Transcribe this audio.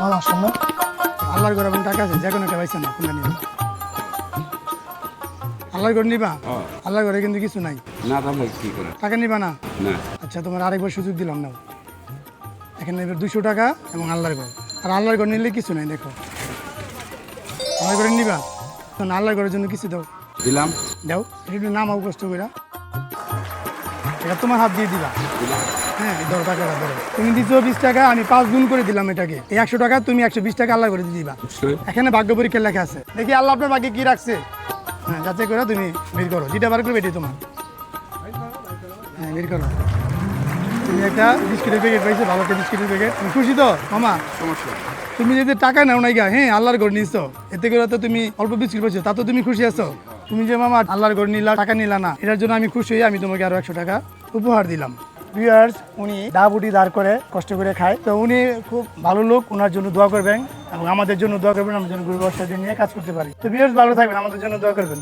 মামা শোনো আল্লাহর ঘরে টাকা আছে যে কোনো একটা পাইছে না কোনটা নিবা। আল্লাহর ঘর নিবা? আল্লাহর ঘরে কিন্তু কিছু নাই। না তাহলে কি করে? টাকা নিবা না? আচ্ছা তোমার আরেকবার সুযোগ দিলাম না এখানে এবার দুশো টাকা এবং আল্লাহর ঘর। আর আল্লাহর ঘর নিলে কিছু নাই দেখো। আল্লাহর ঘরে নিবা? তখন আল্লাহর ঘরের জন্য কিছু দাও। দিলাম। দাও এটা নামাও কষ্ট করে এটা তোমার হাত দিয়ে দিবা। হ্যাঁ ধরো তুমি দিচ্ছ বিশ টাকা আমি পাঁচ গুণ করে দিলাম এটাকে। এই একশো টাকা তুমি একশো বিশ টাকা আল্লাহ করে দিয়ে দিবা এখানে ভাগ্য পরীক্ষা লেখা আছে। দেখি আল্লাহ আপনার ভাগ্যে কি রাখছে। হ্যাঁ যাচাই করে তুমি বের করো। যেটা বার করবে এটাই তোমার। হ্যাঁ বের করো। তুমি একটা বিস্কিটের প্যাকেট পাইছো ভালো একটা বিস্কিটের প্যাকেট তুমি খুশি তো? মামা? সমস্যা। তুমি যদি টাকা নাও নাই গা হ্যাঁ আল্লাহর ঘর নিছো। এতে করে তো তুমি অল্প বিস্কিট পাইছো তা তো তুমি খুশি আছো। তুমি যে মামা আল্লাহর ঘর নিলা টাকা নিলা না এটার জন্য আমি খুশি হয়ে আমি তোমাকে আরও একশো টাকা উপহার দিলাম। ভিউয়ার্স উনি ডাবুটি দাঁড় করে কষ্ট করে খায়। তো উনি খুব ভালো লোক ওনার জন্য দোয়া করবেন এবং আমাদের জন্য দোয়া করবেন আমাদের জন্য গরিব অবস্থা নিয়ে কাজ করতে পারি। তো ভিউয়ার্স ভালো থাকবেন, আমাদের জন্য দোয়া করবেন।